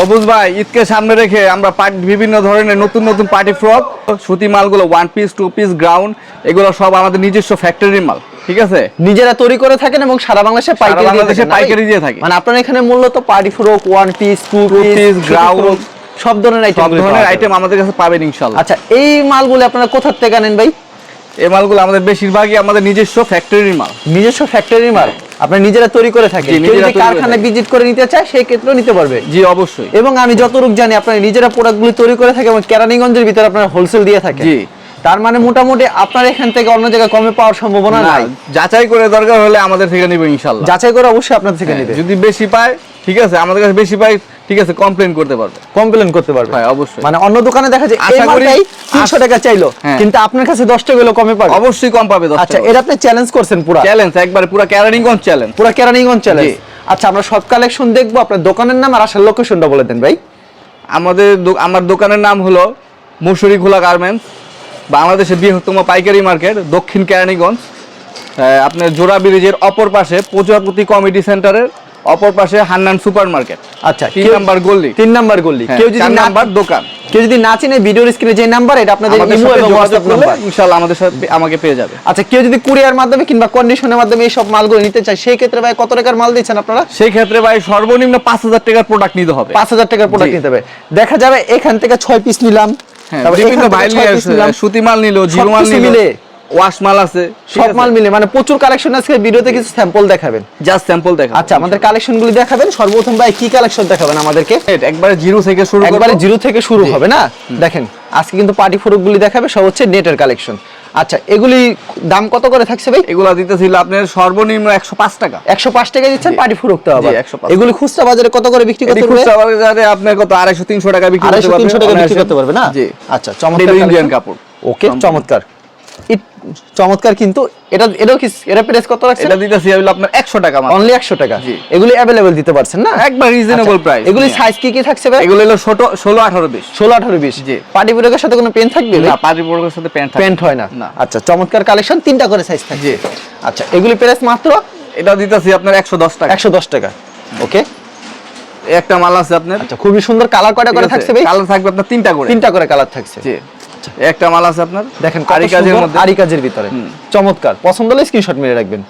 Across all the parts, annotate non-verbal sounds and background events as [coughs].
সবুজ ভাই ঈদকে সামনে রেখে আমরা বিভিন্ন ধরনের নতুন নতুন পার্টি ফ্রক সুতি মালগুলো one piece two piece ground এগুলো সব আমাদের নিজস্ব ফ্যাক্টরির মাল ঠিক আছে? নিজেরা তৈরি করে থাকেন এবং সারা বাংলাদেশে পাইকারি দিয়ে বাংলাদেশে? পাইকারি দিয়ে থাকি। মানে আপনার এখানে মূলত party frock one piece two piece ground সব ধরনের আইটেম সব ধরনের আইটেম আমাদের কাছে পাবেন ইনশাল্লাহ। আচ্ছা এই মালগুলো আপনারা কোথা থেকে আনেন ভাই? এই মালগুলো আমাদের বেশিরভাগই আমাদের নিজস্ব ফ্যাক্টরির মাল। নিজস্ব ফ্যাক্টরির মাল? আপনারা নিজেরা তৈরি করে থাকেন। যদি কারখানা কারখানায় ভিজিট করে নিতে চায় সেই ক্ষেত্রেও নিতে পারবে। জি অবশ্যই। এবং আমি যতটুকু জানি আপনার নিজেরা প্রোডাক্টগুলি তৈরি করে থাকে এবং কেরানীগঞ্জের ভিতরে আপনার হোলসেল দিয়ে থাকে জি। তার মানে মোটামুটি আপনার এখান থেকে অন্য জায়গায় কমে পাওয়ার সম্ভাবনা নাই। যাচাই করে দরকার হলে আমাদের থেকে নিবে ইনশাল্লাহ। যাচাই করে অবশ্যই আপনার থেকে নিবে নেবে। যদি বেশি পায় ঠিক আছে আমাদের কাছে বেশি পায় ঠিক আছে কমপ্লেন করতে পারবে। কমপ্লেন করতে পারবে। হ্যাঁ, অবশ্যই। মানে অন্য দোকানে দেখা যায় এই মালটাই 300 টাকা চাইলো হ্যাঁ। কিন্তু আপনার কাছে 10 টাকা কমে পাবে। অবশ্যই কম পাবে দশ আচ্ছা এটা আপনি চ্যালেঞ্জ করছেন পুরা। চ্যালেঞ্জ একবারে পুরো চ্যালেঞ্জ পুরা কেরানীগঞ্জ চ্যালেঞ্জ আচ্ছা আমরা সব কালেকশন দেখব আপনার দোকানের নাম আর আসার লোকেশনটা বলে দেন ভাই। আমাদের আমার দোকানের নাম হলো মুসুরি খোলা গার্মেন্টস বাংলাদেশের বৃহত্তম পাইকারি মার্কেট দক্ষিণ কেরানীগঞ্জ আপনার জোড়া ব্রিজের অপর পাশে প্রজাপতি কমিটি সেন্টারের অপর পাশে হান্নান সুপার মার্কেট আচ্ছা তিন নাম্বার গল্লি তিন নাম্বার গল্লি হ্যাঁ, কেউ যদি নাম্বার দোকান। কেউ যদি না চিনে ভিডিওর স্ক্রিনে যে নাম্বার এটা আপনাদের ইমো এবং হোয়াটসঅ্যাপ নাম্বার ইনশাআল্লাহ আমাদের সাথে আমাকে পেয়ে যাবে। আচ্ছা কেউ যদি কুরিয়ার মাধ্যমে কিংবা কন্ডিশনের মাধ্যমে এই সব মালগুলো নিতে চায় সেই ক্ষেত্রে ভাই কত টাকার মাল দিচ্ছেন আপনারা? সেই ক্ষেত্রে ভাই সর্বনিম্ন পাঁচ হাজার টাকার প্রোডাক্ট নিতে হবে। পাঁচ হাজার টাকার প্রোডাক্ট নিতে হবে। দেখা যাবে এখান থেকে ছয় পিস নিলাম হ্যাঁ, তারপর বিভিন্ন আসে, নিলাম। সুতি মাল নিলো জিরো মাল নিল। ওয়াশ মাল আছে সব মাল মিলে মানে প্রচুর কালেকশন আজকে ভিডিওতে কিছু স্যাম্পল দেখাবেন। জাস্ট স্যাম্পল দেখা আচ্ছা আমাদের কালেকশন গুলি দেখাবেন সর্বপ্রথম ভাই কি কালেকশন দেখাবেন আমাদেরকে? একবারে জিরো থেকে শুরু একবারে জিরো থেকে শুরু হবে না? দেখেন আজকে কিন্তু পার্টি ফ্রক দেখাবে সব হচ্ছে নেটের কালেকশন আচ্ছা এগুলি দাম কত করে থাকছে ভাই? এগুলা দিতেছিল আপনার সর্বনিম্ন একশো পাঁচ টাকা। একশো পাঁচ টাকা দিচ্ছেন পার্টি ফ্রক তো আবার। 105 এগুলি খুচরা বাজারে কত করে বিক্রি করতে পারবে? খুচরা বাজারে আপনার কত আড়াইশো তিনশো টাকা বিক্রি করতে পারবে। তিনশো টাকা বিক্রি করতে পারবে না? আচ্ছা চমৎকার ইন্ডিয়ান। কাপড়। ওকে চমৎকার। চমৎকার কিন্তু এটা এটাও কি এটা প্রাইস কত রাখছেন? এটা দিতেছি হলো আপনার একশো টাকা মাত্র। অনলি একশো টাকা। জি। এগুলি অ্যাভেলেবেল দিতে পারছেন না? একবার রিজনেবল আচ্ছা, প্রাইস এগুলি সাইজ কি কি থাকছে ভাই? এগুলো হলো ছোট ষোলো আঠারো বিশ। ষোলো আঠারো বিশ। জি। পার্টি ফ্রকের সাথে কোনো পেন থাকবে? না পাটি বর্গের সাথে প্যান্ট প্যান্ট হয় না। আচ্ছা চমৎকার কালেকশন তিনটা করে সাইজ থাকে জি। আচ্ছা এগুলি প্রাইস মাত্র? এটা দিতেছি আপনার একশো দশ টাকা। একশো দশ টাকা। ওকে। একটা মাল আছে আপনার। আচ্ছা খুবই সুন্দর কালার কয়টা করে থাকছে ভাই? কালার থাকবে আপনার তিনটা করে। তিনটা করে কালার থাকছে। জি। একটা মাল আছে আপনার? দেখেন আরি কাজের মধ্যে। আরি কাজের ভিতরে। চমৎকার। পছন্দ হলে স্ক্রিনশট মেরে রাখবেন।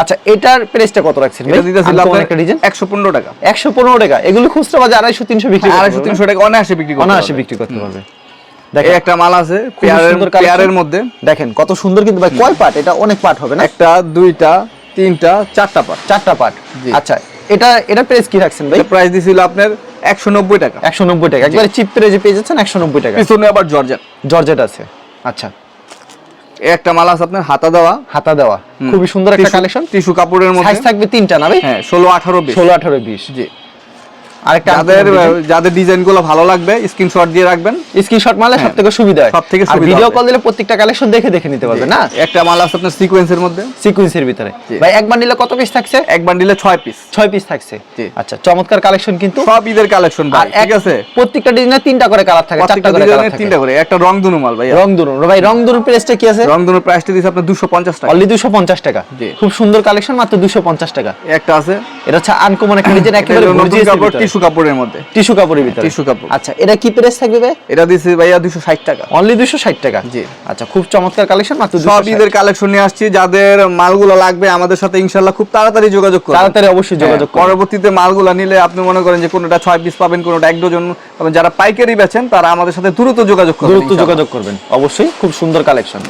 আচ্ছা এটার প্রাইসটা কত রাখছেন এটা দিতেছিল আপনার একটা ডিজাইন একশো পনেরো টাকা। একশো পনেরো টাকা। এগুলো খুচরা বাজার আড়াইশো তিনশো বিক্রি করতে আড়াইশো পারবে তিনশো টাকা অনায়াসে বিক্রি করতে অনায়াসে পারবে। বিক্রি করতে পারবে। এই দেখেন একটা মাল আছে পেয়ারের সুন্দর পেয়ারের মধ্যে। দেখেন কত সুন্দর কিন্তু ভাই। কয় পার্ট এটা অনেক পার্ট হবে না? একটা দুইটা তিনটা চারটা পার চারটা পার্ট। আচ্ছা এটা এটা প্রাইস কি রাখছেন ভাই? প্রাইস দিছিল আপনার একশো নব্বই টাকা। একশো নব্বই টাকা। একবারে চিপ প্রাইজে পেয়ে যাচ্ছেন একশো নব্বই টাকা। পিছনে আবার জর্জেট জর্জেট আছে। আচ্ছা। একটা মাল আছে আপনার হাতা দেওয়া। হাতা দেওয়া। খুবই সুন্দর একটা কালেকশন টিস্যু কাপড়ের সাইজ মধ্যে থাকবে তিনটা না ভাই? হ্যাঁ ষোলো আঠারো বিশ। ষোলো আঠারো বিশ। জি। আরেকটা যাদের যাদের ডিজাইনগুলো ভালো লাগবে স্ক্রিনশট দিয়ে রাখবেন। স্ক্রিনশট মারলে সব থেকে সুবিধা হয়। সব থেকে আর সুবিধা ভিডিও কল দিলে প্রত্যেকটা কালেকশন দেখে দেখে নিতে পারবে না? একটা মাল আছে আপনার সিকোয়েন্সের মধ্যে। সিকুয়েন্সের ভিতরে। ভাই একবার নিলে কত পিস থাকছে? এক বান্ডিলে ছয় পিস ছয় পিস থাকছে। আচ্ছা চমৎকার কালেকশন কিন্তু। সব ঈদের কালেকশন আর ঠিক আছে? প্রত্যেকটা ডিজাইনে তিনটা করে কালার থাকে চারটা করে কালার থাকে। তিনটা করে একটা রং দুনো মাল ভাই রং দুরুন ভাই রং দুরুন প্রাইসটা কি আছে? রং দুনোর প্রাইসটা দিচ্ছে আপনার দুশো পঞ্চাশ টাকা। অনলি দুশো পঞ্চাশ টাকা। খুব সুন্দর কালেকশন মাত্র দুশো পঞ্চাশ টাকা। একটা আছে। এটা হচ্ছে আনকমন একটা ডিজাইন একেবারে কাপড় টিস্যু কাপড়ের মধ্যে। টিস্যু কাপড়ের ভিতরে? টিস্যু কাপড়। আচ্ছা এটা কি প্রাইস থাকবে ভাই? এটা দিচ্ছে ভাইয়া দুশো ষাট টাকা। অনলি দুশো ষাট টাকা? জি। আচ্ছা খুব চমৎকার কালেকশন মাত্র সব 260 ঈদের কালেকশন নিয়ে আসছি। যাদের মালগুলো লাগবে আমাদের সাথে ইনশাল্লাহ খুব তাড়াতাড়ি যোগাযোগ করুন তাড়াতাড়ি অবশ্যই যোগাযোগ করুন। পরবর্তীতে মালগুলো নিলে আপনি মনে করেন যে কোনোটা ছয় পিস পাবেন কোনোটা এক ডজন পাবেন যারা পাইকারি বেচেন তারা আমাদের সাথে দ্রুত যোগাযোগ করবেন দ্রুত যোগাযোগ করবেন। অবশ্যই খুব সুন্দর কালেকশন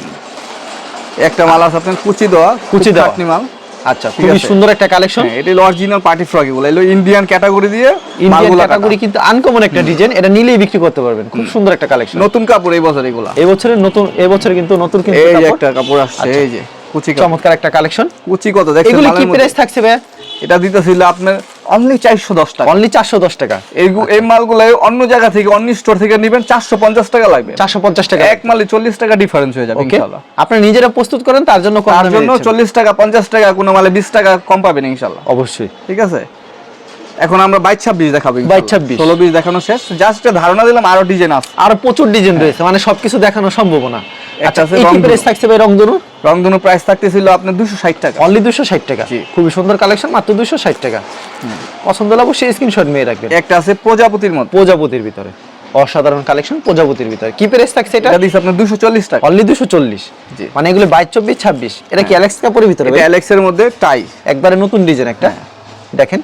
একটা মাল আছে আপনার কুচি দেওয়া কুচি দেওয়া। মাল। আচ্ছা খুবই সুন্দর একটা কালেকশন এটা অরিজিনাল পার্টি ফ্রক এগুলো। এগুলো ইন্ডিয়ান ক্যাটাগরি দিয়ে ইন্ডিয়ান ক্যাটাগরি কিন্তু আনকমন একটা ডিজাইন এটা নিলেই বিক্রি করতে পারবেন। খুব সুন্দর একটা কালেকশন নতুন কাপড় এই বছর এগুলা। এই বছরের নতুন এই বছরে কিন্তু নতুন কিন্তু এই কাপড়। একটা কাপড় আসছে আচ্ছা। এই যে কুচি চমৎকার একটা কালেকশন কুচি কত দেখছেন এগুলো কি প্রাইস থাকছে ভাই এটা দিতেছিল আপনার অনলি চারশো দশ টাকা। অনলি চারশো দশ টাকা। এই এই মালগুলো অন্য জায়গা থেকে অন্য স্টোর থেকে নেবেন চারশো পঞ্চাশ টাকা লাগবে। চারশো পঞ্চাশ টাকা। এক মালে চল্লিশ টাকা ডিফারেন্স হয়ে যাবে ইনশাল্লাহ। আপনি নিজেরা প্রস্তুত করেন তার জন্য তার জন্য চল্লিশ টাকা পঞ্চাশ টাকা কোনো মালে বিশ টাকা কম পাবেন ইনশাল্লাহ। অবশ্যই। ঠিক আছে? এখন আমরা বাইশ ছাব্বিশ দেখাবো 22, 26 ষোলো বিশ দেখানো শেষ। জাস্ট ধারণা দিলাম আরও ডিজাইন আছে। আর প্রচুর ডিজাইন রয়েছে। মানে সবকিছু দেখানো সম্ভব না। আচ্ছা কি প্রাইস থাকছে ভাই রংধনু? রংধনু প্রাইস থাকতেছিল আপনার দুশো ষাট টাকা। অনলি দুশো ষাট টাকা? খুবই সুন্দর কালেকশন মাত্র দুশো ষাট টাকা। পছন্দ হলে অবশ্যই স্ক্রিনশট মেয়ে রাখবেন। একটা আছে প্রজাপতির মধ্যে প্রজাপতির ভিতরে। অসাধারণ কালেকশন প্রজাপতির ভিতরে। কি প্রাইস থাকছে এটা? এটা আপনার দুশো চল্লিশ টাকা। অনলি দুশো চল্লিশ। জি। মানে এগুলো এটা কি অ্যালেক্স কাপড়ের ভিতরে এটা মধ্যে টাই একবারে নতুন ডিজাইন একটা। দেখেন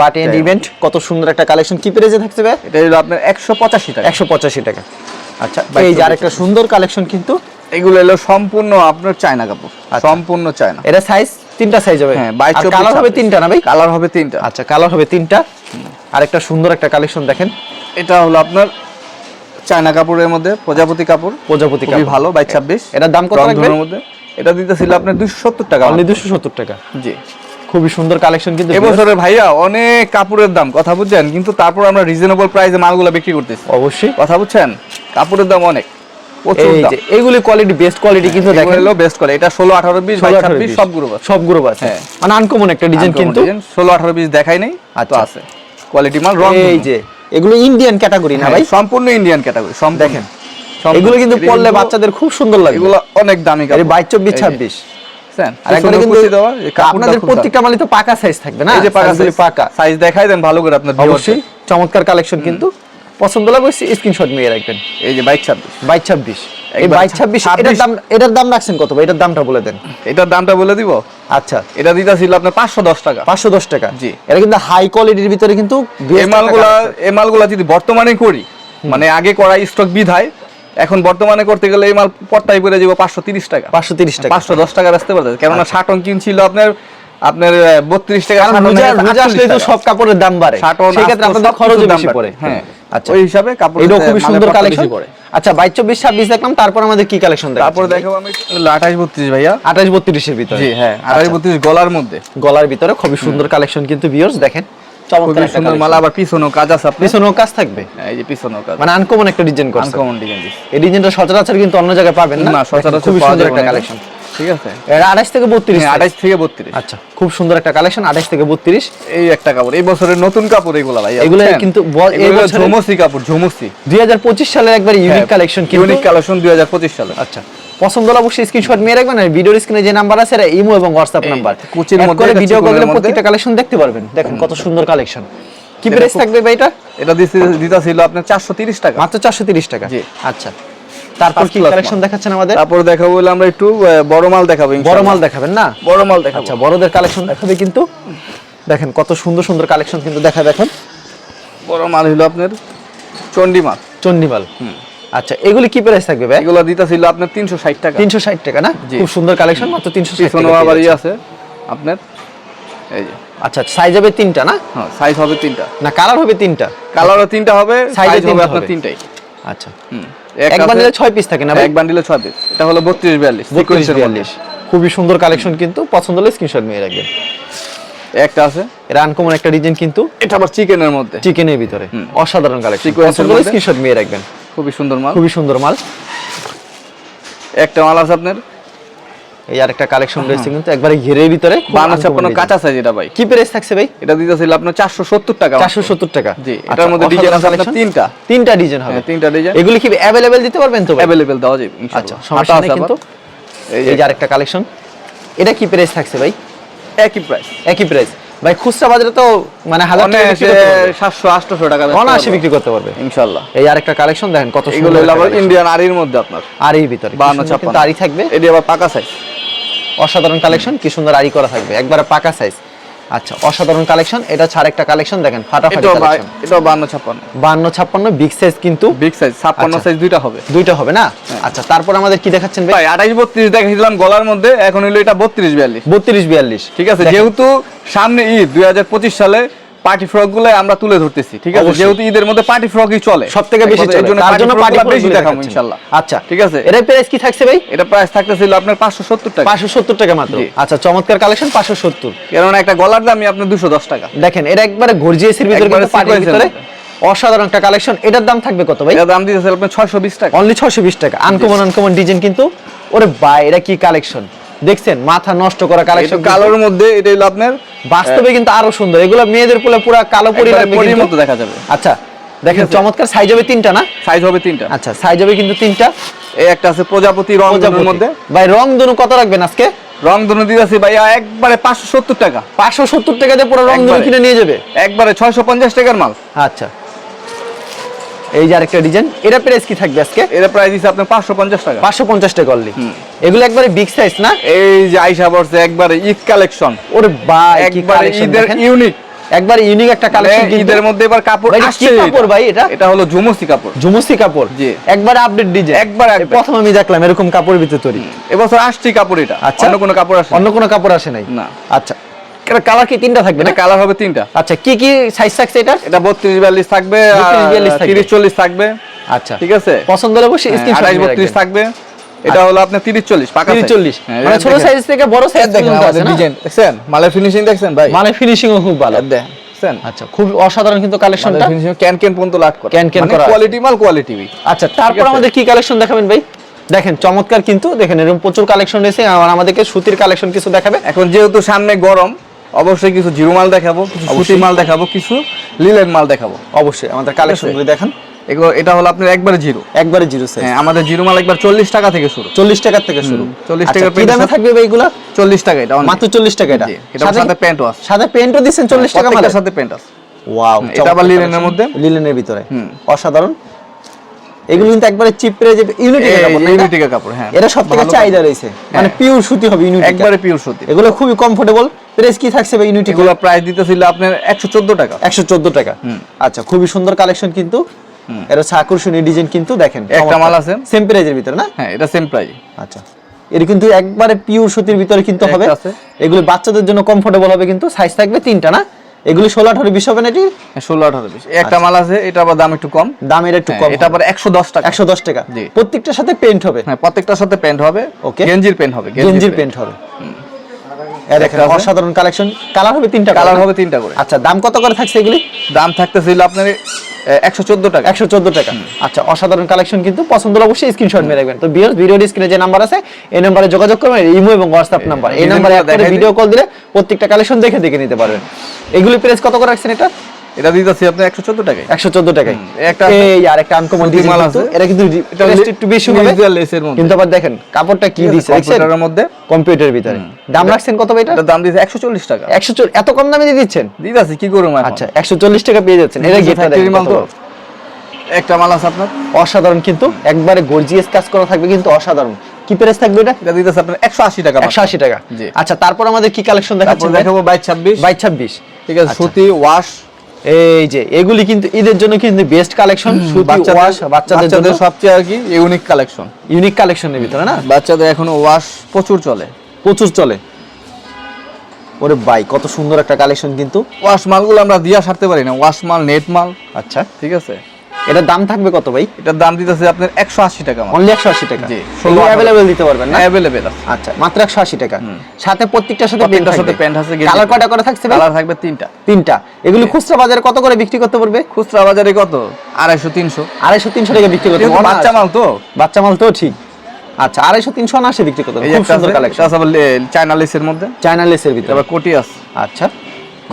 পার্টি এন্ড ইভেন্ট কত সুন্দর একটা কালেকশন কি প্রাইসে থাকছে ভাই? এটা হলো আপনার একশো পঁচাশি টাকা। একশো পঁচাশি টাকা। আচ্ছা এই যে। আরেকটা সুন্দর কালেকশন কিন্তু। এগুলো হলো সম্পূর্ণ আপনার চায়না কাপড় আচ্ছা। সম্পূর্ণ চায়না। এটা সাইজ তিনটা সাইজ হবে। হ্যাঁ বাইশ কালার হবে তিনটা না ভাই? কালার হবে তিনটা। আচ্ছা কালার হবে তিনটা। আরেকটা সুন্দর একটা কালেকশন দেখেন। এটা হলো আপনার চায়না কাপড়ের মধ্যে প্রজাপতি কাপড়। প্রজাপতি কাপড়। ভালো বাইশ ছাব্বিশ। এটার দাম কত মধ্যে। এটা দিতেছিল আপনার দুশো সত্তর টাকা অনলি দুশো সত্তর টাকা। জি। খুবই সুন্দর কালেকশন কিন্তু এবছরে ভাইয়া অনেক কাপড়ের দাম কথা বুঝছেন? কিন্তু তারপর আমরা রিজনেবল প্রাইসে মালগুলো বিক্রি করতেছি। অবশ্যই। কথা বুঝছেন? কাপড়ের দাম অনেক আনকমন হ্যাঁ। মানে একটা ডিজাইন নাই আচ্ছা। আছে। কোয়ালিটি মাল এই যে এগুলো ইন্ডিয়ান ক্যাটাগরি না হ্যাঁ, ভাই? সম্পূর্ণ ইন্ডিয়ান ক্যাটাগরি সব দেখেন এগুলো কিন্তু পড়লে বাচ্চাদের খুব সুন্দর লাগে এগুলো অনেক দামি বাইশ চব্বিশ ছাব্বিশ। আপনাদের প্রত্যেকটা মালই তো পাকা সাইজ থাকবে না? এই যে পাকা সাইজ দেখাই দেন ভালো করে আপনার অবশ্যই চমৎকার কালেকশন কিন্তু। পছন্দ লাগবে স্ক্রিনশট নিয়ে রাখবেন। এই যে বাইক ছাব্বিশ। বাইশ ছাব্বিশ। এই একবার ছাব্বিশ এটার দাম এটার দাম রাখছেন কত ভাই? এটার দামটা বলে দেন। এটার দামটা বলে দিব? আচ্ছা। এটা দিতেছিল আপনার পাঁচশো দশ টাকা। পাঁচশো দশ টাকা। জি। এটা কিন্তু হাই কোয়ালিটির ভিতরে কিন্তু মালগুলা মালগুলা যদি বর্তমানে করি মানে আগে করা স্টক বিধায় এখন বর্তমানে করতে গেলে এই মাল পট্টাই করে যাব পাঁচশো তিরিশ টাকা। পাঁচশো তিরিশ টাকা। পাঁচশো দশ টাকা বেচতে পারবে কেননা ষাট অঙ্কিন ছিল আপনার আপনার বত্রিশ টাকা সব কাপড়ের দাম বাড়ে। সেক্ষেত্রে আপনাদের বেশি পড়ে। হ্যাঁ আচ্ছা। ওই হিসাবে কাপড় এটাও খুবই সুন্দর কালেকশন পড়ে। আচ্ছা বাইশ চব্বিশ ছাব্বিশ দেখলাম তারপর আমাদের কি কালেকশন তারপরে দেখাবো আমি আঠাশ বত্রিশ ভাইয়া। আঠাশ বত্রিশের ভিতরে। জি হ্যাঁ আঠাশ বত্রিশ গলার মধ্যে। গলার ভিতরে খুবই সুন্দর কালেকশন কিন্তু ভিউয়ার্স দেখেন। চমৎকার একটা সুন্দর মাল আবার পিছনেও কাজ আছে আপনার? পিছনেও কাজ থাকবে? হ্যাঁ, এই যে পিছনেও কাজ। মানে আনকমন একটা ডিজাইন করছে। আনকমন ডিজাইন এই ডিজাইনটা সচরাচর কিন্তু অন্য জায়গায় পাবেন না। না সচরাচর খুবই সুন্দর একটা কালেকশন ঠিক আছে। এটা আঠাশ থেকে বত্রিশ হ্যাঁ, আঠাশ থেকে বত্রিশ। আচ্ছা খুব সুন্দর একটা কালেকশন আঠাশ থেকে বত্রিশ। এই একটা কাপড়। এই বছরের নতুন কাপড় এগুলা ভাই এগুলো কিন্তু ঝুমসি কাপড় ঝুমসি। দুই হাজার পঁচিশ সালের একবার ইউনিক কালেকশন ইউনিক কালেকশন দুই হাজার পঁচিশ সালে আচ্ছা। পছন্দ হলে অবশ্যই স্ক্রিনশট মেরে রাখবেন আর ভিডিওর স্ক্রিনে যে নাম্বার আছে এটা ইমো এবং হোয়াটসঅ্যাপ নাম্বার কুচির মধ্যে ভিডিও করলে প্রত্যেকটা কালেকশন দেখতে পারবেন। দেখেন কত সুন্দর কালেকশন কি প্রাইস থাকবে ভাই এটা? এটা দিতে ছিল আপনার চারশো তিরিশ টাকা। মাত্র চারশো তিরিশ টাকা। জি। আচ্ছা। তারপর কি কালেকশন দেখাচ্ছেন আমাদের? তারপর দেখাবো বলে আমরা একটু বড় মাল দেখাবো বড় মাল দেখাবেন না? বড় মাল দেখাবো। আচ্ছা বড়দের কালেকশন দেখাবে কিন্তু। দেখেন কত সুন্দর সুন্দর কালেকশন কিন্তু দেখা দেখেন। বড় মাল হলো আপনার চন্ডি মাল চন্ডিমাল আচ্ছা এগুলি কি প্রাইস থাকবে ভাই? এগুলো আপনার তিনশো ষাট টাকা। তিনশো ষাট টাকা না। খুব সুন্দর কালেকশন মাত্র তিনশো ষাট পিছনে টাকা আবার পেয়ে ইয়ে আছে আপনার? এই যে। আচ্ছা সাইজ হবে তিনটা না? হ্যাঁ সাইজ হবে তিনটা। না কালার হবে তিনটা? কালারও তিনটা হবে সাইজ হবে আপনার তিনটাই। আচ্ছা। হুম। এক বান্ডিলে ছয় পিস থাকে না এক বান্ডিলে ছয় পিস এটা হলো বত্রিশ বিয়াল্লিশ বত্রিশ sequence এর মধ্যে। বিয়াল্লিশ। খুবই সুন্দর কালেকশন কিন্তু পছন্দ হলে স্ক্রিনশট নিয়ে রাখবেন। একটা আছে। এটা আনকমন একটা ডিজাইন কিন্তু এটা আবার চিকেনের মধ্যে। চিকেনের ভিতরে। অসাধারণ কালেকশন স্ক্রিনশট নিয়ে রাখবেন। খুবই সুন্দর মাল। খুবই সুন্দর মাল। একটা মাল আছে আপনার? এই আরেকটা কালেকশন রয়েছে কিন্তু একবারে ঘিরের ভিতরে বান্ন uncommon কাঁচা সাইজ এটা ভাই। কি প্রাইস থাকছে ভাই? এটা দিতেছিল আপনার চারশো সত্তর টাকা চারশো সত্তর টাকা। জি, আচ্ছা, এটার মধ্যে ডিজাইন আছে আপনার তিনটা। তিনটা ডিজাইন হবে। হ্যাঁ, তিনটা ডিজাইন এগুলি কি অ্যাভেলেবেল দিতে পারবেন তো? অ্যাভেলেবেল দেওয়া যাবে আচ্ছা আচ্ছা সমস্যা নেই কিন্তু। এই এই যে আরেকটা কালেকশন এটা কি প্রাইস থাকছে ভাই? একই প্রাইস একই প্রাইস ভাই খুচরা বাজারে তো মানে হাজার। সাতশো আটশো টাকা অনায়াসে বিক্রি করতে পারবে। ইনশাল্লাহ এই আরেকটা কালেকশন দেখেন কত এগুলো। ইন্ডিয়ান আরির মধ্যে আপনার। আরির ভিতরে। বান্ন ছাপ্পান্ন। আরি থাকবে। এটি আবার পাকা সাইজ অসাধারণ কালেকশন কি সুন্দর আরি করা থাকবে। একবারে পাকা সাইজ আচ্ছা অসাধারণ কালেকশন এটা ছাড় একটা কালেকশন দেখেন ফাটাফাটি কালেকশন এটা 52 56 52 56 বিগ সাইজ কিন্তু বিগ সাইজ ছাপ্পান্ন আচ্ছা। সাইজ দুইটা হবে। দুইটা হবে না? আচ্ছা তারপর আমাদের কি দেখাচ্ছেন ভাই? ভাই আঠাইশ বত্রিশ দেখাইছিলাম গলার মধ্যে এখন হলো এটা বত্রিশ বিয়াল্লিশ। বত্রিশ বিয়াল্লিশ। ঠিক আছে যেহেতু সামনে ঈদ দুই হাজার পঁচিশ সালে পার্টি ফ্রকগুলো আমরা তুলে ধরতেছি ঠিক আছে? যেহেতু ঈদের মধ্যে পার্টি ফ্রকই চলে। সব থেকে বেশি চলে। তার জন্য পার্টি পার্টি ফ্রক বেশি দেখাবো ইনশাল্লাহ। আচ্ছা। ঠিক আছে? এর প্রাইস কি থাকছে ভাই? এটা প্রাইস থাকতেছিল আপনার পাঁচশো সত্তর টাকা। পাঁচশো সত্তর টাকা মাত্র। আচ্ছা চমৎকার কালেকশন পাঁচশো সত্তর। কেননা একটা গলার দামই আপনার দুশো দশ টাকা। দেখেন এটা একবারে গর্জিয়াসের ভিতরে কিন্তু পার্টির ভিতরে অসাধারণ একটা কালেকশন এটার দাম থাকবে কত ভাই? এটা দাম দিতেছে ছয়শো বিশ টাকা। অনলি ছশো বিশ টাকা। আনকমন আনকমন ডিজাইন কিন্তু। ওরে ভাই এটা কি কালেকশন দেখছেন মাথা নষ্ট করা কালেকশন কালোর মধ্যে এটা হলো আপনার বাস্তবে কিন্তু আরও সুন্দর। এগুলো মেয়েদের পুরো পুরো কালো পরি লাগবে মতো দেখা যাবে। আচ্ছা দেখেন চমৎকার সাইজ হবে তিনটা না? সাইজ হবে তিনটা। আচ্ছা সাইজ হবে কিন্তু তিনটা। এই একটা আছে প্রজাপতি রং প্রজাপতি। মধ্যে। ভাই রং ধনু কত রাখবেন আজকে? রং ধনু দিতেছি ভাইয়া একবারে পাঁচশো সত্তর টাকা। পাঁচশো সত্তর টাকা দিয়ে পুরো রং ধনু কিনে নিয়ে যাবে? একবারে ছয়শো পঞ্চাশ টাকার মাল। আচ্ছা। এই যে আরেকটা ডিজাইন এটা প্রাইস কি থাকবে আজকে? এটা প্রাইস দিচ্ছে আপনার পাঁচশো পঞ্চাশ টাকা। পাঁচশো পঞ্চাশ টাকা অনলি এগুলো একবারে বিগ সাইজ না? এই যে আইসা পড়ছে একবারে ঈদ কালেকশন ওরে ভাই একবারে ঈদের ইউনিক একবার ইউনিক একটা কালেকশন ঈদের মধ্যে এবার কাপড় আসছে কাপড় ভাই এটা? এটা হলো ঝুমুসি কাপড়। জুমুসি কাপড়? জি। একবার আপডেট ডিজাইন একবার একবার। প্রথম আমি দেখলাম এরকম কাপড় ভিতরে তৈরি। এবছর আসছে কাপড় এটা। আচ্ছা। অন্য কোনো কাপড় আসে অন্য কোনো কাপড় আসে নাই? না। আচ্ছা। কালার কি? তিনটা থাকবে না? কালার হবে তিনটা। আচ্ছা কি কি সাইজ থাকছে এটা থাকবে 32, 42 থাকবে। তিরিশ চল্লিশ থাকবে। আচ্ছা। ঠিক আছে? পছন্দ হলে স্ক্রিনশট নিয়ে বত্রিশ রাখবেন। থাকবে। এটা হলো আপনার তিরিশ চল্লিশ পাকা 30 40 হ্যাঁ, মানে ছোট সাইজ থেকে বড় সাইজ দেখেন আমাদের ডিজাইন দেখছেন? মালের ফিনিশিং দেখছেন ভাই? মানে ফিনিশিং ও খুব ভালো। দেখছেন? আচ্ছা খুব অসাধারণ কিন্তু কালেকশনটা ক্যান ক্যান পর্যন্ত লাট করে। ক্যান ক্যান করা কোয়ালিটি মাল কোয়ালিটি আচ্ছা তারপর আমাদের কি কালেকশন দেখাবেন ভাই? দেখেন চমৎকার কিন্তু। দেখেন এরকম প্রচুর কালেকশন রয়েছে। আর আমাদেরকে সুতির কালেকশন কিছু দেখাবে এখন যেহেতু সামনে গরম অবশ্যই কিছু জিরো মাল দেখাবো কিছু সুতি মাল দেখাবো কিছু লিলেন মাল দেখাবো। অবশ্যই আমাদের কালেকশনগুলো দেখেন। এগুলো এটা হলো আপনার একবারে জিরো। একবারে জিরো সাইজ হ্যাঁ আমাদের জিরো মাল একবার চল্লিশ টাকা থেকে শুরু। চল্লিশ টাকার থেকে শুরু। 40 আচ্ছা, টাকার কি দামে থাকবে ভাই এগুলা? চল্লিশ টাকা এটা মাত্র চল্লিশ টাকা এটা। জি, এটার সাথে প্যান্টও আছে। সাথে প্যান্টও দিচ্ছেন চল্লিশ টাকা প্রত্যেকটার সাথে প্যান্ট আছে। ওয়াও এটা আবার লিনেনের মধ্যে? লিলেনের ভিতরে। হুম। অসাধারণ। এগুলো কিন্তু একবারে চিপ রে যে ইউনিটি ইউনিটিকা কাপড় হ্যাঁ। এটা সব থেকে চাহিদা রয়েছে। মানে হ্যাঁ। পিওর সুতি হবে ইউনিটি একবারে পিওর সুতি। এগুলো খুবই কমফোর্টেবল প্রাইস কি থাকছে ভাই ইউনিটি এগুলো প্রাইস দিতেছিল আপনার একশো চোদ্দ টাকা। একশো চোদ্দ টাকা। আচ্ছা খুবই সুন্দর কালেকশন কিন্তু। হচ্ছে আকর্ষণীয় ডিজাইন কিন্তু দেখেন একটা মাল আছে। সেম প্রাইজের ভিতরে না? হ্যাঁ এটা সেম প্রাইস আচ্ছা। এর কিন্তু একবারে পিওর সুতির ভিতরে কিন্তু হবে। এগুলো বাচ্চাদের জন্য কমফোর্টেবল হবে কিন্তু সাইজ থাকবে তিনটা না? এগুলো ষোলো আঠারো বিশ হবে না এটি? ষোলো আঠারো বিশ। একটা মাল আছে এটা আবার দাম একটু কম। দাম এর একটু হ্যাঁ, কম এটা আবার একশো দশ টাকা। একশো দশ টাকা। প্রত্যেকটার সাথে পেন্ট হবে? হ্যাঁ প্রত্যেকটার সাথে পেন্ট হবে। ওকে গেঞ্জির পেন্ট হবে গেঞ্জির পেন্ট হবে। এ দেখেন একটা অসাধারণ কালেকশন কালার হবে তিনটা কালার হবে তিনটা করে। আচ্ছা দাম কত করে থাকছে এগুলি? দাম থাকতেছিল আপনার একশো চোদ্দ টাকা। একশো চোদ্দ টাকা। আচ্ছা অসাধারণ কালেকশন কিন্তু পছন্দ হলে অবশ্যই স্ক্রিনশট মেরে রাখবেন। তো বিয়ার ভিডিও স্ক্রিনে যে নাম্বার আছে এই নাম্বারে যোগাযোগ করবেন ইমো এবং হোয়াটসঅ্যাপ নাম্বার এই নাম্বারে। ভিডিও কল দিলে প্রত্যেকটা কালেকশন দেখে দেখে নিতে পারবেন। এগুলি প্রেস কত করে রাখছেন এটা? এটা দিতেছি একশো চোদ্দ টাকায়। একশো চোদ্দ টাকায়। একটা এই আর একটা আনকমন ডিজাইন মাল আছে। এটা কিন্তু এটা একটু বেশি হবে। lace মধ্যে। কিন্তু আবার দেখেন কাপড়টা কি দিছে কম্পিউটারের মধ্যে। কম্পিউটারের ভিতরে। দাম রাখছেন কত ভাই এটা? দাম দিয়েছে একশো চল্লিশ টাকা। একশো এত কম দামে দিয়ে দিচ্ছেন? দিতেছি কি করব আচ্ছা একশো চল্লিশ টাকা পেয়ে যাচ্ছেন। এটা দেখেন। একটা মাল আছে আপনার? অসাধারণ কিন্তু। একবারে গর্জিয়াস কাজ করা থাকবে কিন্তু অসাধারণ। কি প্রাইস থাকবে এটা? এটা দিতেছে আপনার একশো আশি টাকা একশো আশি টাকা। জি। আচ্ছা তারপর আমাদের কি কালেকশন দেখাচ্ছেন দেখাবো বাইশ ছাব্বিশ। বাইশ ছাব্বিশ। ঠিক আছে সুতি ওয়াশ এই যে এগুলি কিন্তু ঈদের জন্য কিন্তু বেস্ট কালেকশন বাচ্চাদের জন্য। সবচেয়ে আর কি ইউনিক কালেকশন ইউনিক কালেকশনের ভিতরে না? বাচ্চাদের এখন ওয়াশ প্রচুর চলে। প্রচুর চলে। ওরে ভাই কত সুন্দর একটা কালেকশন কিন্তু। ওয়াশ মালগুলো আমরা দিয়া সারতে পারি না। ওয়াশ মাল নেট মাল। আচ্ছা। ঠিক আছে? এটার দাম থাকবে কত ভাই? এটার দাম দিতেছে আপনার একশো আশি টাকা অনলি একশো আশি টাকা? জি, ষোলো 16 অ্যাভেলেবেল দিতে পারবেন না? অ্যাভেলেবেল আছে। আচ্ছা মাত্র একশো আশি টাকা। সাথে প্রত্যেকটার সাথে প্যান্ট প্রত্যেকটার সাথে প্যান্ট আছে কালার কয়টা করে থাকছে কালার থাকবে তিনটা। তিনটা। এগুলি খুচরা বাজারে কত করে বিক্রি করতে পারবে খুচরা বাজারে কত? আড়াইশো তিনশো। আড়াইশো তিনশো টাকা বিক্রি করতে পারবে বাচ্চা মাল তো? বাচ্চা মাল তো ঠিক। আচ্ছা আড়াইশো তিনশো আশি বিক্রি করতে খুব সুন্দর কালেকশন আছে চায়না লেসের মধ্যে। চায়না লেসের ভিতরে। আবার কোটি আছে। আচ্ছা।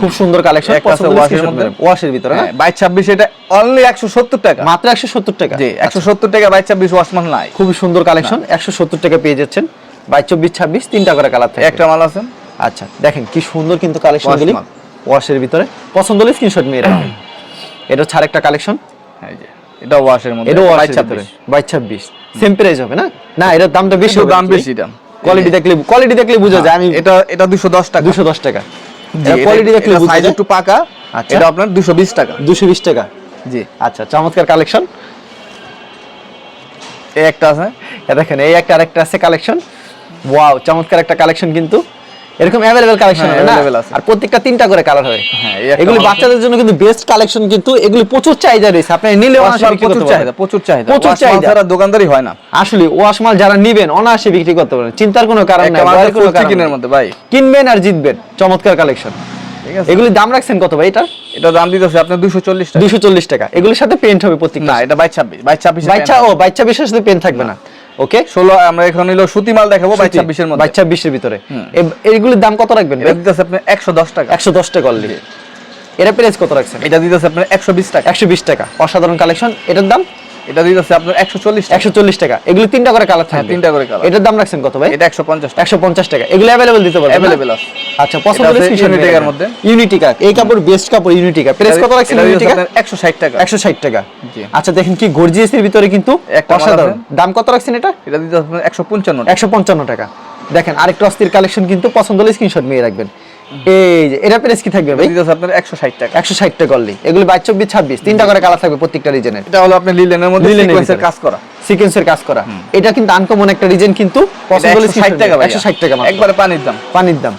খুব সুন্দর কালেকশন একটা আছে ওয়াশের মধ্যে। ওয়াশের ভিতরে হ্যাঁ, বাইশ ছাব্বিশ এটা অনলি একশো সত্তর টাকা। মাত্র একশো সত্তর টাকা। জি একশো সত্তর টাকা বাইশ ছাব্বিশ ওয়াশ মাল নাই। খুবই সুন্দর কালেকশন একশো সত্তর টাকা পেয়ে যাচ্ছেন। বাইশ চব্বিশ ছাব্বিশ তিনটা করে কালার থাকে একটা মাল আছে? আচ্ছা দেখেন কি সুন্দর কিন্তু কালেকশন গুলি। ওয়াশের ভিতরে। পছন্দ হলে স্ক্রিনশট নিয়ে রাখবেন [coughs] এটা হচ্ছে আরেকটা কালেকশন এই যে, এটা ওয়াশের মধ্যে এটা ছাব্বিশ। বাইশ ছাব্বিশ। সেম প্রাইস হবে না? না এটার দামটা বেশি দাম বেশি দাম। কোয়ালিটি দেখলে কোয়ালিটি দেখলে বুঝা যায়। আমি এটা এটা দুশো দশ টাকা। দুশো দশ টাকা। জি, কোয়ালিটি দেখলে একটু পাকা আচ্ছা। এটা আপনার দুশো বিশ টাকা। দুশো বিশ টাকা। জি। আচ্ছা চমৎকার কালেকশন এই একটা আছে। দেখেন এই একটা আরেকটা আছে কালেকশন ওয়াও চমৎকার একটা কালেকশন কিন্তু। এরকম অ্যাভেলেবেল কালেকশন হ্যাঁ, হবে না? আর প্রত্যেকটা তিনটা করে কালার হবে। হ্যাঁ, এগুলি বাচ্চাদের জন্য কিন্তু বেস্ট কালেকশন কিন্তু এগুলি প্রচুর চাহিদা রয়েছে। আপনি নিলে প্রচুর চাহিদা প্রচুর চাহিদা। প্রচুর চাহিদা। ছাড়া দোকানদারি হয় না। আসলে ওয়াশ মাল যারা নিবেন অনায়াসে বিক্রি করতে পারবেন। চিন্তার কোনো কারণ নাই কোনো কারণ চিকেনের নাই। মধ্যে ভাই। কিনবেন আর জিতবেন। চমৎকার কালেকশন ঠিক আছে। এগুলি দাম রাখছেন কত ভাই এটা এটা দাম দিতেছে আপনার দুশো চল্লিশ টাকা। দুশো চল্লিশ টাকা। এগুলির সাথে পেন্ট হবে প্রত্যেকটা। না এটা বাইশ ছাব্বিশ বাইশ ছাব্বিশ বাচ্চা ও বাচ্চা বিশের সাথে পেন থাকবে না। ওকে ষোলো আমরা এখন নিলো সুতি মাল দেখাবো বাইশ ছাব্বিশের মধ্যে। বাচ্চা বিশের ভিতরে। এ- এইগুলির দাম কত রাখবেন এটা দিতেছে আপনার একশো দশ টাকা। একশো দশ টাকা অলরেডি এটা প্রাইস কত রাখছেন? এটা দিতেছে আপনার একশো বিশ টাকা। একশো বিশ টাকা। অসাধারণ কালেকশন এটার দাম? এটা দিতেছে আপনার একশো চল্লিশ টাকা। একশো চল্লিশ টাকা। এগুলো তিনটা করে কালার থাকবে। তিনটা করে colour। এটার দাম রাখছেন কত ভাই? এটা একশো পঞ্চাশ টাকা। এগুলো অ্যাভেলেবেল দিতে পারবেন Available আছে। আচ্ছা পছন্দ হলে Unitica নিয়ে এর এই কাপড় বেস্ট কাপড় ইউনিটিকা প্রেস কত রাখছেন একশো ষাট টাকা। একশো ষাট টাকা। জি। আচ্ছা দেখেন কি গর্জিয়াসের ভিতরে কিন্তু অসাধারণ। দাম কত রাখছেন এটা? এটা দিতে আপনার একশো পঞ্চান্ন একশো পঞ্চান্ন টাকা। দেখেন আরেকটা অস্থির কালেকশন কিন্তু পছন্দ হলে স্ক্রিনশট নিয়ে রাখবেন। এই যে এটা প্রেস কি থাকবে ভাই? আপনার একশো ষাট টাকা। একশো ষাট টাকা অনলি এগুলো বাইশ চব্বিশ ছাব্বিশ তিনটা করে কালার থাকবে প্রত্যেকটা রিজনের এটা হলো আপনার লিলেনের মধ্যে সিকোয়েন্সের কাজ করা। সিকোয়েন্সের কাজ করা। এটা কিন্তু আনকমন একটা রিজন কিন্তু পছন্দ হলে টাকা একশো ষাট টাকা একবারে পানির দাম। পানির দাম।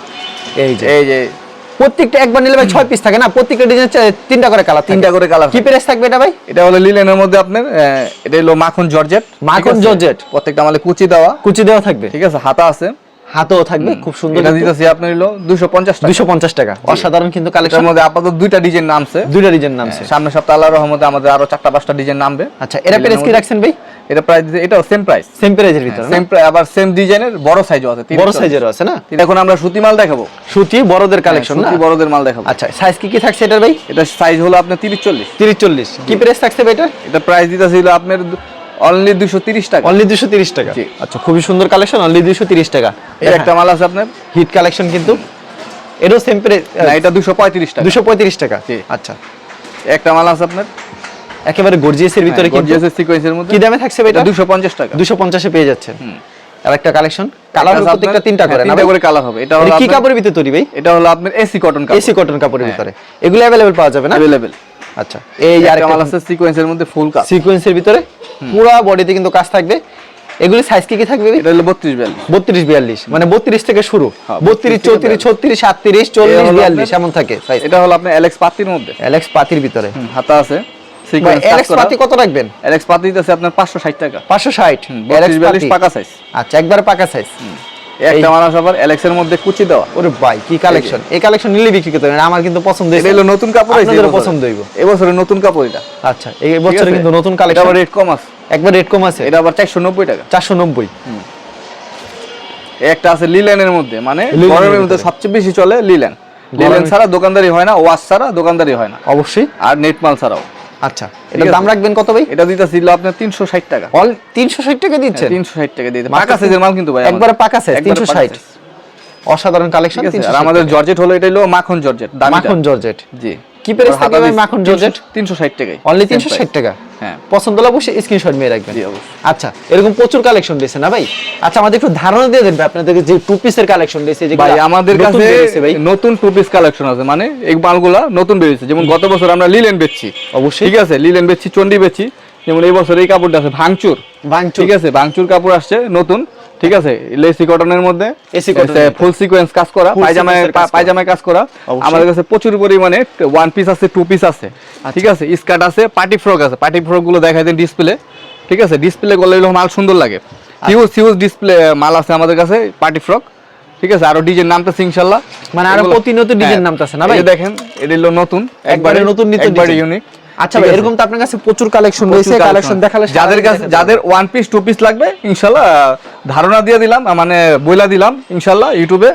এই যে। এই যে। প্রত্যেকটা একবার নিলে ভাই পিস থাকে না? প্রত্যেকটা ডিজাইন তিনটা করে কালার তিনটা করে কালার কি প্রাইস থাকবে এটা ভাই? এটা হলো লিলেনের মধ্যে আপনার আহ, এটা হলো মাখন জর্জেট। মাখন জর্জেট। প্রত্যেকটা মালে কুচি দেওয়া। কুচি দেওয়া থাকবে। ঠিক আছে? হাতা আছে। হাতেও থাকবে খুব সুন্দর এটা দিতেছি আপনার হলো দুশো পঞ্চাশ টাকা। অসাধারণ কিন্তু এটার কালেকশন মধ্যে আপাতত দুইটা ডিজাইন নামছে। দুইটা ডিজাইন নামছে। সামনের সপ্তাহ আল্লাহর রহমতে আমাদের আরও চারটা পাঁচটা ডিজাইন নামবে। আচ্ছা এরা প্রাইস কি রাখছেন ভাই? এটা প্রাইস এটাও সেম প্রাইস সেম প্রাইজের ভিতরে? সেম আবার সেম ডিজাইনের বড় সাইজও আছে বড়। সাইজেরও আছে না? এখন আমরা সুতি মাল দেখাবো। সুতি বড়দের কালেকশন না? সুতি বড়দের মাল দেখাবো। আচ্ছা সাইজ কি কি থাকছে এটার ভাই? এটা সাইজ হলো আপনার তিরিশ চল্লিশ। তিরিশ চল্লিশ। কি প্রাইস থাকছে ভাই এটা এটা প্রাইস দিতেছিল আপনার অনলি দুশো তিরিশ টাকা অনলি দুশো তিরিশ টাকা জি। আচ্ছা খুবই সুন্দর কালেকশন অনলি দুশো তিরিশ টাকা এই একটা মাল আছে আপনার হিট কালেকশন কিন্তু এটাও সেম প্রাইস না এটা দুশো পঁয়ত্রিশ টাকা দুশো পঁয়ত্রিশ টাকা জি। আচ্ছা একটা মাল আছে আপনার একেবারে গর্জিয়াসের ভিতরে কিন্তু গর্জিয়াসের সিকোয়েন্সের মধ্যে কি দামে থাকছে ভাই এটা দুশো পঞ্চাশ টাকা দুশো পঞ্চাশে পেয়ে যাচ্ছেন আর একটা কালেকশন কালার আছে প্রত্যেকটা আপনার- তিনটা করে হ্যাঁ, না তিনটা ভাই? করে কালার হবে এটা হলো এটা কি আপনার- কাপড়ের ভিতরে তৈরি ভাই এটা হলো আপনার এসি কটন কাপড় এসি কটন কাপড়ের হ্যাঁ। ভিতরে এগুলো অ্যাভেলেবেল পাওয়া যাবে না अवेलेबल আচ্ছা। এই আর আছে সিকোয়েন্সের মধ্যে ফুল কাজ। সিকোয়েন্সের ভিতরে পুরো বডিতে কিন্তু কাজ থাকবে। এগুলি সাইজ কি কি থাকবে এটা হলো বত্রিশ বিয়াল্লিশ। বত্রিশ বিয়াল্লিশ। মানে বত্রিশ থেকে শুরু। হ্যাঁ, বত্রিশ 32 চৌত্রিশ ছত্রিশ সাতত্রিশ চল্লিশ হলো বিয়াল্লিশ আপনার- এমন থাকে সাইজ এটা হলো আপনার অ্যালেক্স পাতির মধ্যে। অ্যালেক্স পাতির ভিতরে। হাতা আছে। অ্যালেক্স পাতি কত রাখবেন? অ্যালেক্স পাতি দিতেছে আপনার পাঁচশো ষাট টাকা। পাঁচশো ষাট। বিয়াল্লিশ পাকা সাইজ আচ্ছা একবার পাকা সাইজ একটা আবার অ্যালেক্সের মধ্যে কুচি দেওয়া। ওরে ভাই কি কালেকশন এই কালেকশন নিলে বিক্রি করতে পারবেন আমার কিন্তু পছন্দ হয়েছে হলো নতুন কাপড় পছন্দ হইব। এবছরে নতুন কাপড় এটা। আচ্ছা এই বছরে কিন্তু নতুন কালেকশন আবার রেট কম আছে। একবার রেট কম আছে? এটা আবার চারশো নব্বই টাকা। চারশো নব্বই। এই একটা আছে লিলেনের মধ্যে মানে গরমের মধ্যে সবচেয়ে বেশি চলে লিলেন লিলেন ছাড়া দোকানদারি হয় না ওয়াশ ছাড়া দোকানদারি হয় না। অবশ্যই। আর নেট মাল ছাড়াও। আচ্ছা এটার আছে। দাম রাখবেন কত ভাই? এটা দিতেছিল আপনার তিনশো ষাট টাকা। অল তিনশো ষাট টাকা দিচ্ছেন? তিনশো ষাট টাকা দিয়ে দিতে- পাকা সাইজের মাল কিন্তু ভাই একবারে পাকা সাইজ একবারে 360 অসাধারণ কালেকশন আর আমাদের জর্জেট হলো এটা হলো মাখন জর্জেট মাখন জর্জেট। জি। কি প্রাইস থাকে ভাই মাখন জর্জেট তিনশো ষাট টাকায়। অনলি Same তিনশো ষাট price। টাকা? হ্যাঁ। পছন্দ হলে অবশ্যই স্ক্রিনশট নিয়ে রাখবেন। জি, অবশ্যই। আচ্ছা এরকম প্রচুর কালেকশন দিয়েছে না ভাই? আচ্ছা আমাদের একটু ধারণা দিয়ে দেন ভাই আপনাদেরকে যে টু পিসের কালেকশন দিয়েছে যে ভাই আমাদের কাছে নতুন টু পিস কালেকশন আছে মানে এই মালগুলা নতুন বেরিয়েছে। যেমন গত বছর আমরা লিলেন বেচছি। অবশ্যই। ঠিক আছে লিলেন বেচছি চন্ডি বেচছি। যেমন এই বছর এই কাপড়টা আছে ভাঙচুর। ভাঙচুর। ঠিক আছে ভাঙচুর কাপড় আসছে নতুন। ঠিক আছে? লেসি কটনের মধ্যে cotton এর। ফুল সিকোয়েন্স কাজ করা Full পায়জামায় কাজ করা। আমাদের কাছে প্রচুর পরিমাণে ওয়ান পিস আছে টু পিস আছে। আচ্ছা। ঠিক আছে? স্কার্ট আছে পার্টি ফ্রক আছে। পার্টি ফ্রকগুলো দেখাই দেন ডিসপ্লে ঠিক আছে? ডিসপ্লে করলে মাল সুন্দর লাগে। হিউজ হিউজ ডিসপ্লে মাল আছে আমাদের কাছে পার্টি ফ্রক ঠিক আছে? আরও ডিজাইন নামতেছে ইনশাল্লাহ। মানে আরও প্রতিনিয়ত ডিজাইন হ্যাঁ, নামতেছে না ভাই? দেখেন এটা হলো নতুন একবারে নতুন নিত্য একবারে ইউনিক আচ্ছা ভাই এরকম তো আপনার কাছে প্রচুর কালেকশন রয়েছে কালেকশন দেখালে যাদের কাছে যাদের ওয়ান পিস টু পিস লাগবে ইনশাল্লাহ ধারণা দিয়ে দিলাম মানে বইলা দিলাম ইনশাল্লাহ ইউটিউবে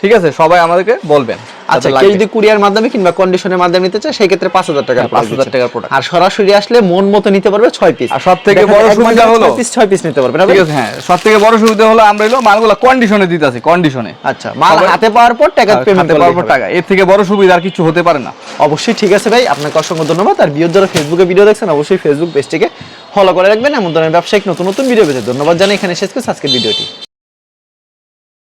ঠিক আছে? সবাই আমাদেরকে বলবেন। আচ্ছা কেউ। যদি কুরিয়ার মাধ্যমে কিংবা কন্ডিশনের মাধ্যমে নিতে চায় সেই ক্ষেত্রে পাঁচ হাজার টাকা হ্যাঁ, 5,000 টাকার product। আর সরাসরি আসলে মন মতো নিতে পারবে ছয় পিস আর সবথেকে বড় সুবিধা হলো- পিস ছয় পিস নিতে পারবে ঠিক আছে হ্যাঁ সব থেকে বড় সুবিধা হলো আমরা এলো মালগুলো কন্ডিশনে দিতেছি কন্ডিশনে আচ্ছা মাল হাতে পাওয়ার পর টাকা পেমেন্ট হাতে পাওয়ার পর টাকা। এর থেকে বড় সুবিধা আর কিছু হতে পারে না। অবশ্যই ঠিক আছে ভাই আপনাকে অসংখ্য ধন্যবাদ। আর বিয়োর যারা ফেসবুকে ভিডিও দেখছেন অবশ্যই ফেসবুক পেজটিকে ফলো করে রাখবেন। এমন ধরনের ব্যবসায়িক নতুন নতুন ভিডিও পেতে ধন্যবাদ জানাই। এখানে শেষ করছি আজকের ভিডিওটি